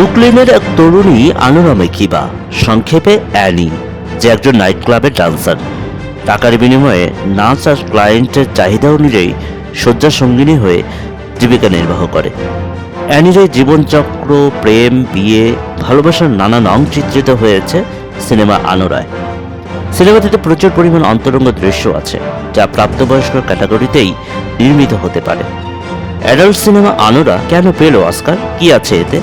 ব্রুকলিনের এক তরুণী আনোরামে কিবা, সংক্ষেপে অ্যানি, যে একজন নাইট ক্লাবের ডান্সার। টাকার বিনিময়ে নাচ আর ক্লায়েন্টের চাহিদা অনুযায়ী শয্যা সঙ্গিনী হয়ে জীবিকা নির্বাহ করে। অ্যানির এই জীবনচক্র, প্রেম, বিয়ে, ভালোবাসার নানান অং চিত্রিত হয়েছে সিনেমা আনোরায়। সিনেমাটিতে প্রচুর পরিমাণ অন্তরঙ্গ দৃশ্য আছে, যা প্রাপ্তবয়স্ক ক্যাটাগরিতেই নির্মিত হতে পারে। অ্যাডাল্ট সিনেমা আনোরা কেন পেল অস্কার? কি আছে এতে?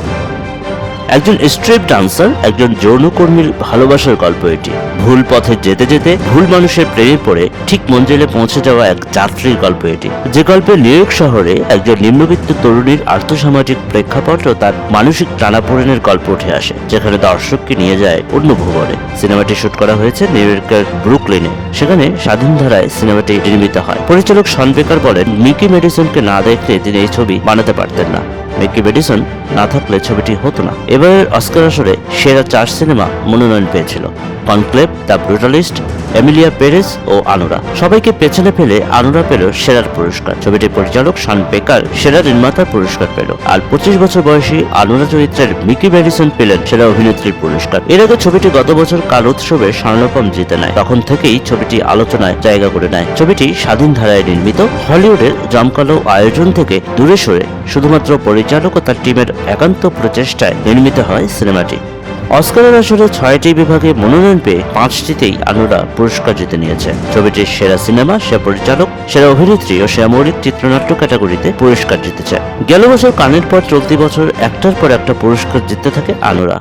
একজন স্ট্রিপ ডান্সার, একজন যৌনকর্মীর ভালোবাসার গল্প এটি। ভুল পথে যেতে যেতে ভুল মানুষের প্রেমে পড়ে ঠিক মঞ্জিলে পৌঁছে যাওয়া এক যাত্রীর গল্প এটি। যে গল্পে নিউ ইয়র্ক শহরে একজন নিম্নবিত্ত তরুণীর আর্থসামাজিক প্রেক্ষাপট ও তার মানসিক টানাপোড়েনের গল্প উঠে আসে, যেখানে দর্শককে নিয়ে যায় অন্য ভুবনে। সিনেমাটি শুট করা হয়েছে নিউ ইয়র্কের ব্রুকলিনে। সেখানে স্বাধীন ধারায় সিনেমাটি নির্মিত হয়। পরিচালক শন বেকার বলেন, মিকি মেডিসনকে না দেখলে তিনি এই ছবি বানাতে পারতেন না। মিকি মেডিসন না থাকলে ছবিটি হতো না। এবারের অস্কার আসরে সেরা চার সিনেমা মনোনয়ন পেয়েছিল। Conclave, the Brutalist, Emilia Perez O Anora. সবাইকে পেছনে ফেলে আনোরা পেল সেরার পুরস্কার। ছবিটির পরিচালক শান বেকার সেরা নির্মাতার পুরস্কার পেল। আর পঁচিশ বছর বয়সী আনোরা চরিত্রের মিকি ম্যাডিসন পেলেন সেরা অভিনেত্রীর পুরস্কার। এর আগে ছবিটি গত বছর কাল উৎসবে স্বর্ণপম জিতে নেয়। তখন থেকেই ছবিটি আলোচনায় জায়গা করে নেয়। ছবিটি স্বাধীন ধারায় নির্মিত। হলিউডের জমকালো আয়োজন থেকে দূরে সরে শুধুমাত্র পরিচালক ও তার টিমের একান্ত প্রচেষ্টায় নির্মিত হয় সিনেমাটি। অস্কারের আসরে ছয়টি বিভাগে মনোনয়ন পেয়ে পাঁচটিতেই আলোরা পুরস্কার জিতে নিয়েছে। ছবিটির সেরা সিনেমা সেরা পরিচালক, সেরা অভিনেত্রী ও সেরা মৌলিক চিত্রনাট্য ক্যাটাগরিতে পুরস্কার জিতেছে। গেল বছর কানের পর চলতি বছর একটার পর একটা পুরস্কার জিততে থাকে আনুরা।